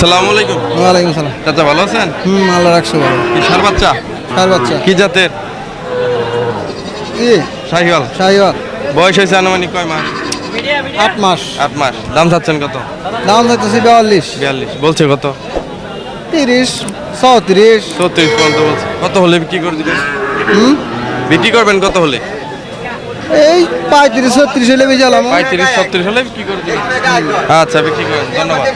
সালামু আলাইকুম। ওয়ালাইকুম সালাম। চাচা ভালো আছেন? হুম আল্লাহ রাখছো ভালো। কি সার বাচ্চা? কার বাচ্চা। কি জাতের? কি শাহিওয়াল। শাহিওয়াল। বয়স হয়েছে আনুমানিক কয় মাস? আট মাস। আট মাস। দাম চাচ্ছেন কত? দাম যাইতেছি বিয়াল্লিশ। বিয়াল্লিশ। বলছে কত? তিরিশ চৌত্রিশ চৌত্রিশ পর্যন্ত বলছে। কত হলে বিক্রি করে দিবেন? হুম? বিক্রি করবেন কত হলে? এই পঁয়ত্রিশ ছত্রিশ হলে বেশি পঁয়ত্রিশ ছত্রিশ হলে বিক্রি করে আচ্ছা বিক্রি করেন ধন্যবাদ।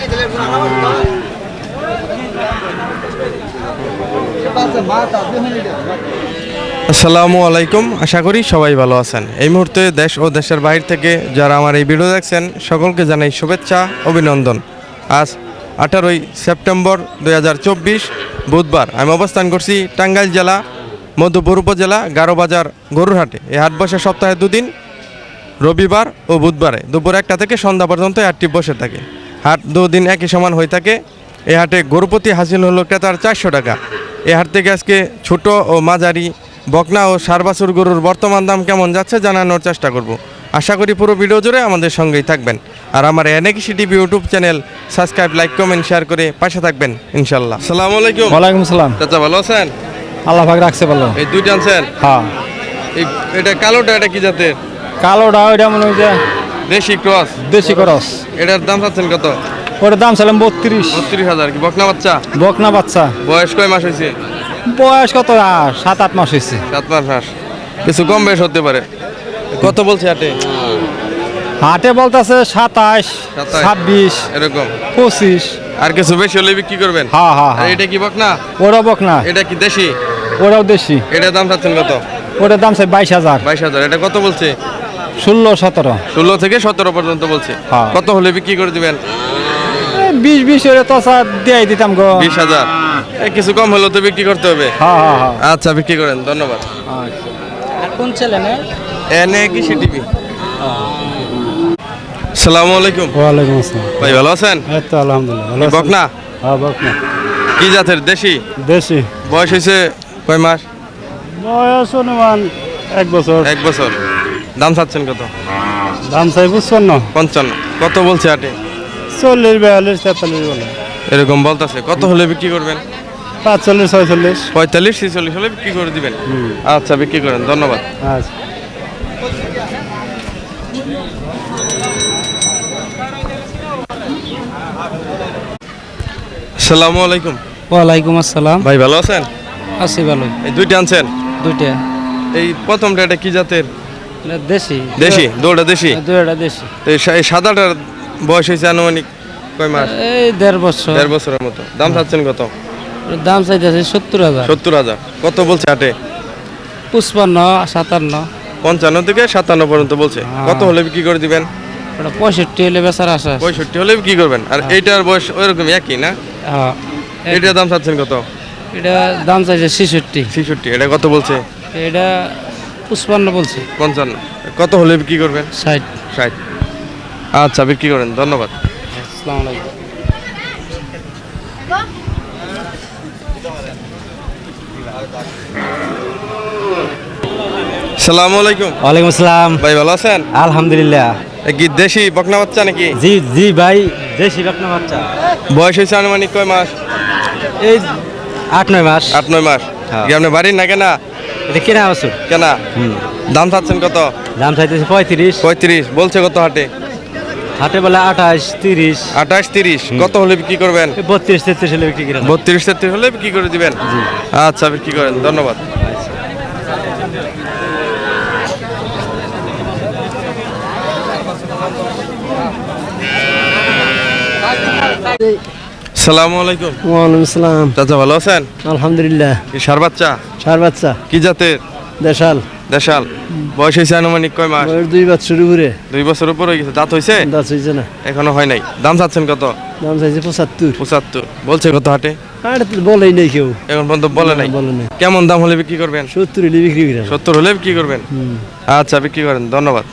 আসসালামু আলাইকুম আশা করি সবাই ভালো আছেন। এই মুহূর্তে দেশ ও দেশের বাইরে থেকে যারা আমার এই ভিডিও দেখছেন সকলকে জানাই শুভেচ্ছা অভিনন্দন। আজ আঠারোই সেপ্টেম্বর দুই হাজার চব্বিশ বুধবার। আমি অবস্থান করছি টাঙ্গাইল জেলা মধুপুর উপজেলা গারোবাজার গরুরহাটে। এই হাট বসে সপ্তাহে দুদিন রবিবার ও বুধবারে। দুপুর একটা থেকে সন্ধ্যা পর্যন্ত এই হাটটি বসে থাকে। হাট দুদিন একই সমান হয়ে থাকে। এই হাটে গরুপতি হাসিল হলো ক্রেতার চারশো টাকা। এই হাট থেকে আজকে ছোট ও মাঝারি বকনা ও সারবাসুর গরুর বর্তমান দাম কেমন যাচ্ছে জানানোর চেষ্টা করব। আশা করি পুরো ভিডিও জুড়ে আমাদের সঙ্গেই থাকবেন। আর আমার এনেকিসি TV YouTube channel subscribe like comment share করে পাশে থাকবেন ইনশাল্লাহ। সালামু আলাইকুম। ওয়ালাইকুম সালাম। চাচা ভালো আছেন? আল্লাহ পাক রাখছে ভালো এই দুইটা আনছেন? হ্যাঁ। এই এটা কালোটা এটা কি জাতের? কালোটা ওইটা মনে হয় যে দেশি ক্রস। দেশি খরচ এটার দাম চাচ্ছেন কত? ওটার দাম ছিলাম বত্রিশ। বত্রিশ হাজার কি বকনা বাচ্চা? বকনা বাচ্চা। বয়স কয় মাস হয়েছে বয়স কত? আর সাত আট মাস হয়েছে সাত মাস মাস। কিছু কম বেশ হতে পারে। কত বলছে হাটে? হাটে বলতেছে সাতাশ। ছাব্বিশ এরকম। পঁচিশ। আর কিছু বেশি হলে বিক্রি করবেন? হ্যাঁ হ্যাঁ আর হ্যাঁ এটা কি বকনা? ওরা বকনা। এটা কি দেশি? ওরাও দেশি। এটার দাম চাচ্ছেন কত? ওটার দাম চাই বাইশ হাজার। বাইশ হাজার এটা কত বলছে? ষোলো সতেরো। ষোলো থেকে সতেরো পর্যন্ত বলছে। হ্যাঁ। কত হলে বিক্রি করে দিবেন? বিশ বিশ হলে তো স্যার দিয়ে দিতাম গো। বিশ হাজার। কিছু কম হলেও তো বিক্রি করতে হবে। হ্যাঁ হ্যাঁ আচ্ছা বিক্রি করেন ধন্যবাদ। কোন ছেলে এনে কি সিটিভি সালামু আলাইকুম। ওয়ালাইকুম আসসালাম। ভাই ভালো আছেন? এই তো আলহামদুলিল্লাহ ভালো আছেন? বকনা হ্যাঁ বকনা। কি জাতের দেশি? দেশি। বয়স হয়েছে কয় মাস? বয়স অনুমান এক বছর। এক বছর। দাম চাচ্ছেন কত? দাম চাই বুঝছেন না পঞ্চান্ন। কত বলছে আটে চল্লিশ বিয়াল্লিশ তেতাল্লিশ বলে। এরকম বলতেছে। কত হলে বিক্রি করবেন? পাঁচচল্লিশ ছয়চল্লিশ। পঁয়তাল্লিশ ছিচল্লিশ হলে বিক্রি করে দিবেন? আচ্ছা বিক্রি করেন। ধন্যবাদ। আচ্ছা। সালামু আলাইকুম। ওয়ালাইকুম আসসালাম। ভাই ভালো আছেন? আছি ভালো এই দুইটা আনছেন? দুইটা। এই প্রথমটা এটা কি জাতের? দেশি। দেশি? দুটা দেশি? দুইটা দেশি। তো এই সাদাটার বয়স হয়েছে আনুমানিক কয় মাস? এই দেড় বছর। দেড় বছরের মতো। দাম চাচ্ছেন কত? দাম চাইতেছে সত্তর হাজার। সত্তর হাজার। কত বলছে আটে পুষ্পান্ন সাতান্ন। পঞ্চান্ন থেকে সাতান্ন পর্যন্ত বলছে। কত হলে বিক্রি করে দিবেন? ওটা পঁয়ষট্টি হলে বেচার আশা। পঁয়ষট্টি হলে বিক্রি করবেন। আর এইটার বয়স ওইরকম একই না? হ্যাঁ। এটার দাম চাচ্ছেন কত? এটা দাম চাইছে ছেষট্টি। ছিষট্টি এটা কত বলছে? এটা পুষ্পান্ন বলছে। পঞ্চান্ন। কত হলে বিক্রি করবেন? ষাট। ষাট। আচ্ছা বিক্রি করেন ধন্যবাদ। আসসালামু আলাইকুম। সালামু আলাইকুম। ওয়ালাইকুম আসসালাম। ভাই ভালো আছেন? আলহামদুলিল্লাহ। এ কি দেশি বকনা বাচ্চা নাকি? জি জি ভাই দেশি বাকনা বাচ্চা। বয়স হয়েছে আনুমানিক কয় মাস? এই আট নয় মাস। আট নয় মাস। হ্যাঁ। কি আপনি বাড়ির না কেনা? এটা কেনা বছর। কেনা? দাম চাচ্ছেন কত? দাম চাইতেছে পঁয়ত্রিশ। পঁয়ত্রিশ। বলছে কত হাটে? হাটে বেলা আঠাশ তিরিশ। আঠাশ তিরিশ। কত হলে বিক্রি করবেন? বত্রিশ তেত্রিশ হলে বিক্রি কিনা বত্রিশ তেত্রিশ হলে বিক্রি করে দিবেন? আচ্ছা বিক্রি করেন। ধন্যবাদ। সালামু আলাইকুম। ওয়ালাইকুম আসসালাম চাচা ভালো আছেন? আলহামদুলিল্লাহ। কি সার বাচ্চা? চার বাচ্চা। কি জাতের? দেশাল। দেশাল। বয়স হয়েছে আনুমানিক কয় মাস? দুই বছর উপরে। দুই বছর উপর গেছে। দাঁত হয়েছে? দাঁত হয়েছে না। এখনও হয় নাই। দাম চাচ্ছেন কত? দাম চাইছে পঁচাত্তর। পঁচাত্তর। বলছে কত হাটে? আর বলেই নেই কেউ। এখন পর্যন্ত বলে নাই। বলে নাই। কেমন দাম হলে বিক্রি করবেন? সত্তর হলে বিক্রি করে। সত্তর হলে বিক্রি করবেন? আচ্ছা বিক্রি করেন। ধন্যবাদ।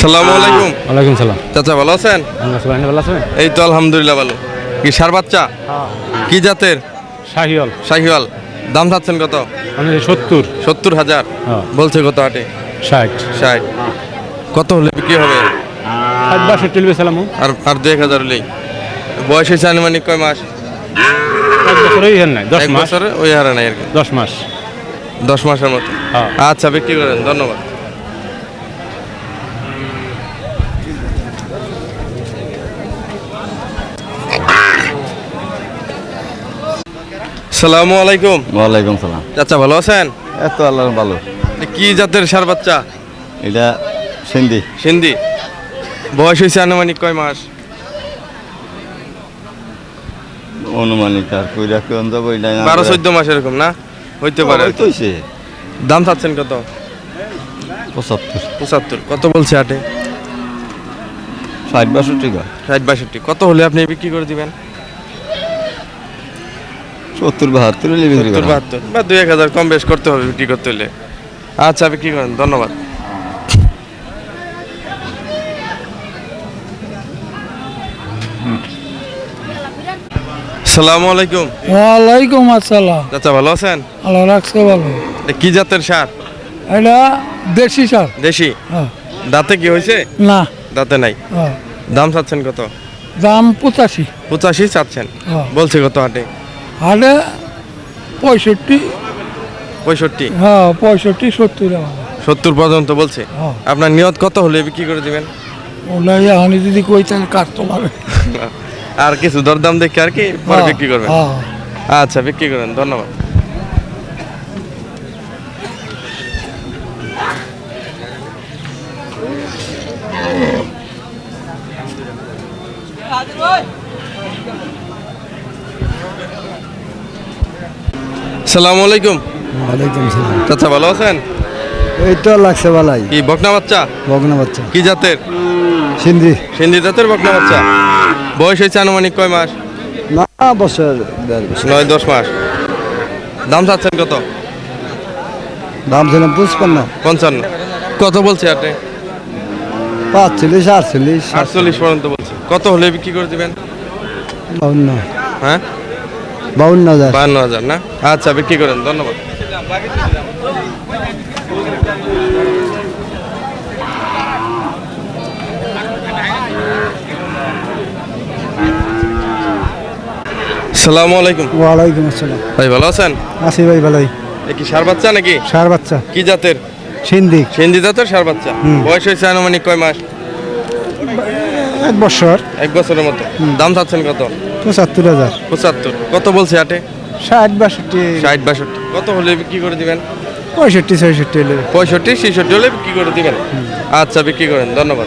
সালামু আলাইকুম। ওয়ালাইকুম সালাম। চাচা ভালো আছেন? ভালো আছেন? এই তো আলহামদুলিল্লাহ ভালো। কি সার বাচ্চা? কি জাতের? শাহিওল শাহিওয়াল। দাম চাচ্ছেন কত? সত্তর। সত্তর হাজার। হ্যাঁ। বলছে কত হাটে ষাট। ষাট। কত হলে বিক্রি হবে? ষাট বাষট্টি বেছিলাম আর আর দু এক হাজার হলেই। বয়স হয়েছে আনুমানিক কয় মাস? এক বছরে ওই হারে নাই আর কি। দশ মাস। দশ মাসের মতো। হ্যাঁ। আচ্ছা বিক্রি করেন ধন্যবাদ। সালামু আলাইকুম। ওয়ালাইকুম সালাম। চাচা ভালো আছেন? এত আল্লাহ ভালো। কি জাতের সার বাচ্চা? এটা সিন্ধি। সিন্ধি। বয়স হয়েছে আনুমানিক কয় মাস? অনুমানিক আর কইরা কেন যাব এটা বারো চোদ্দ মাস এরকম না? হইতে পারে। আর হইতেছে। দাম চাচ্ছেন কত? পঁচাত্তর। পঁচাত্তর। কত বলছে আটে ষাট বাষট্টি ষাট বাষট্টি। কত হলে আপনি বিক্রি করে দিবেন? সত্তর বাহাত্তর হলে বিক্রি সত্তর করা। বাহাত্তর বা দুই এক হাজার কম বেশ করতে হবে বিক্রি করতে হলে। আচ্ছা বিক্রি করেন ধন্যবাদ। সালামু আলাইকুম। ওয়ালাইকুম আসসালাম। চাচা ভালো আছেন? আল্লাহ রাখছে ভালো। কি জাতের সার? এটা দেশি সার। দেশি? হ্যাঁ। দাঁতে কি হয়েছে? না। দাঁতে নাই। হ্যাঁ। দাম চাচ্ছেন কত? দাম পঁচাশি। পঁচাশি চাচ্ছেন। হ্যাঁ। বলছে কত হাটে? হাটে পঁয়ষট্টি। পঁয়ষট্টি? হ্যাঁ পঁয়ষট্টি সত্তর সত্তর পর্যন্ত বলছে? হ্যাঁ। আপনার নিয়ত কত হলে বিক্রি করে দিবেন? ওলাই আমি যদি কই তাহলে কাস্টমার আর কিছু দরদাম দেখে আর কি পরে বিক্রি করবেন? হ্যাঁ। আচ্ছা বিক্রি করেন ধন্যবাদ। সালামু আলাইকুম। ওয়ালাইকুম সালাম। চাচা ভালো আছেন? এই তো লাগছে বালাই কি বকনা বাচ্চা? বগনা বাচ্চা। কি জাতের? সিন্ধি সিন্ধি জাতের বকনা বাচ্চা? বয়স হয়েছে আনুমানিক কয় মাস? না বছর নয় দশ মাস। দাম চাচ্ছেন কত? দাম ছিল পুষ্পান্ন পঞ্চান্ন। কত বলছে আপনি? পাঁচচল্লিশ আটচল্লিশ আটচল্লিশ পর্যন্ত বলছে। কত হলে বিক্রি করে দিবেন? হ্যাঁ? বাউন্ন হাজার। বাহান্ন হাজার না? আচ্ছা বিক্রি করেন ধন্যবাদ। সালামু আলাইকুম। ওয়ালাইকুম আসসালাম। ভাই ভালো আছেন? আসি ভাই ভালোই। কি সার বাচ্চা নাকি? সার বাচ্চা। কি জাতের? সিন্ধি। সিন্ধি জাতের সার বাচ্চা। বয়স হয়েছে আনুমানিক কয় মাস? এক বছর। এক বছরের মতো। দাম চাচ্ছেন কত? পঁচাত্তর হাজার। পঁচাত্তর। কত বলছে আটে ষাট বাষট্টি। ষাট বাষট্টি। কত হলে বিক্রি করে দিবেন? পঁয়ষট্টি ছয়ষট্টি হলে। পঁয়ষট্টি ছেষট্টি হলে বিক্রি করে দিবেন? আচ্ছা বিক্রি করেন। ধন্যবাদ।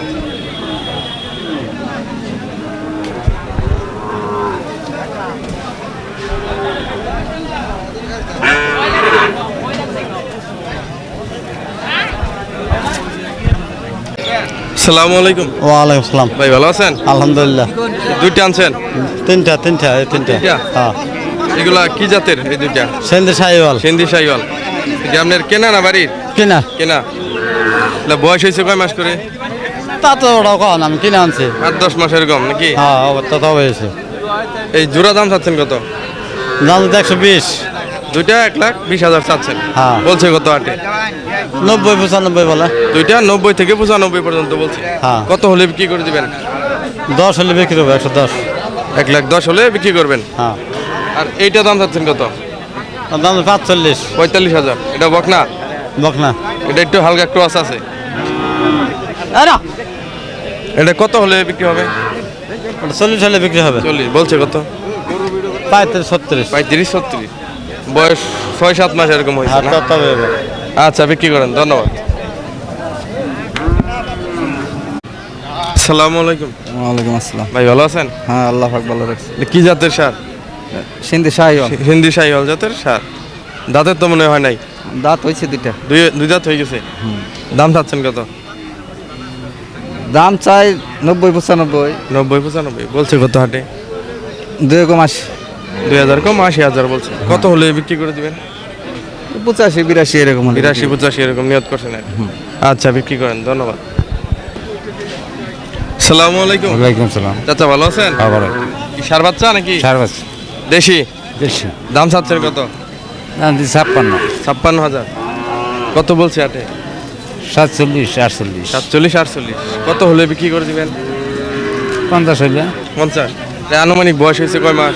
সালামু আলাইকুম। ওয়ালাইকুম সালাম ভাই ভালো আছেন? আলহামদুলিল্লাহ। দুইটা আনছেন? তিনটা তিনটা এই তিনটা? হ্যাঁ। এগুলা কি জাতের এই দুইটা? সেন্দি সাইওয়াল সিন্ধি সাইওয়াল এটা আপনার কেনা না বাড়ির? কিনা। কেনা। এগুলা বয়স হয়েছে কয় মাস করে? তা তো ওটা কন আমি কিনে আনছি। আট দশ মাস এরকম নাকি? হ্যাঁ অবস্থা তো হয়েছে। এই জোড়া দাম চাচ্ছেন কত? দাম তো একশো বিশ। দুইটা এক লাখ বিশ হাজার চাচ্ছেন। হ্যাঁ। বলছে কত আটে? নব্বই পঁচানব্বই বলে। দুইটা নব্বই থেকে পঁচানব্বই পর্যন্ত বলছে। হ্যাঁ। কত হলে বিক্রি করে দিবেন? দশ হলে বিক্রি হবে একশো দশ। এক লাখ দশ হলে বিক্রি করবেন? হ্যাঁ। আর এইটা দাম চাচ্ছেন কত? ওর দাম পাঁচচল্লিশ। পঁয়তাল্লিশ হাজার। এটা বকনা? বকনা। এটা একটু হালকা ক্রস আছে। এটা কত হলে বিক্রি হবে? ওটা চল্লিশ হলে বিক্রি হবে। চল্লিশ বলছে কত? পঁয়ত্রিশ ছত্রিশ। পঁয়ত্রিশ ছত্রিশ। বয়স ছয় সাত মাস এরকম হয়েছে হ্যাঁ তবে হবে। আচ্ছা বিক্রি করেন ধন্যবাদ। সালামু আলাইকুম। ওয়ালাইকুম আসসালাম। ভাই ভালো আছেন? হ্যাঁ আল্লাহ পাক ভালো রাখছে। কি জাতের সার? সিন্ধি শাহিওয়াল। জাতের সার? দাঁতের তো মনে হয় নাই? দাঁত হয়েছে দুইটা। দুই দুই দাঁত হয়ে গেছে? দাম চাচ্ছেন কত? দাম চাই নব্বই পঁচানব্বই। নব্বই পঁচানব্বই। বলছে কত হাটে? দুই কম আশি। দুই হাজার কম আশি হাজার বলছে। কত হলে বিক্রি করে দিবেন? পঁচাশি বিরাশি এরকম হলে বিরাশি পঁচাশি এরকম নিয়ত করছেন আর কি। আচ্ছা বিক্রি করেন ধন্যবাদ। সালামু আলাইকুম। ওয়ালাইকুম সালাম চাচা ভালো আছেন? হ্যাঁ ভালো। কি সার বাচ্চা নাকি? সার বাচ্চা। দেশি? দেড়শো দাম চাচ্ছেন কত? দাম দিচ্ছি ছাপ্পান্ন। ছাপ্পান্ন হাজার। কত বলছে আটে সাতচল্লিশ আটচল্লিশ। সাতচল্লিশ আটচল্লিশ। কত হলে বিক্রি করে দিবেন? পঞ্চাশ হইলে। পঞ্চাশ। এটা আনুমানিক বয়স হয়েছে কয় মাস?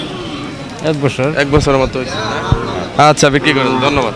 এক বছর। এক বছরের মতো হয়েছে আচ্ছা বিক্রি করুন ধন্যবাদ।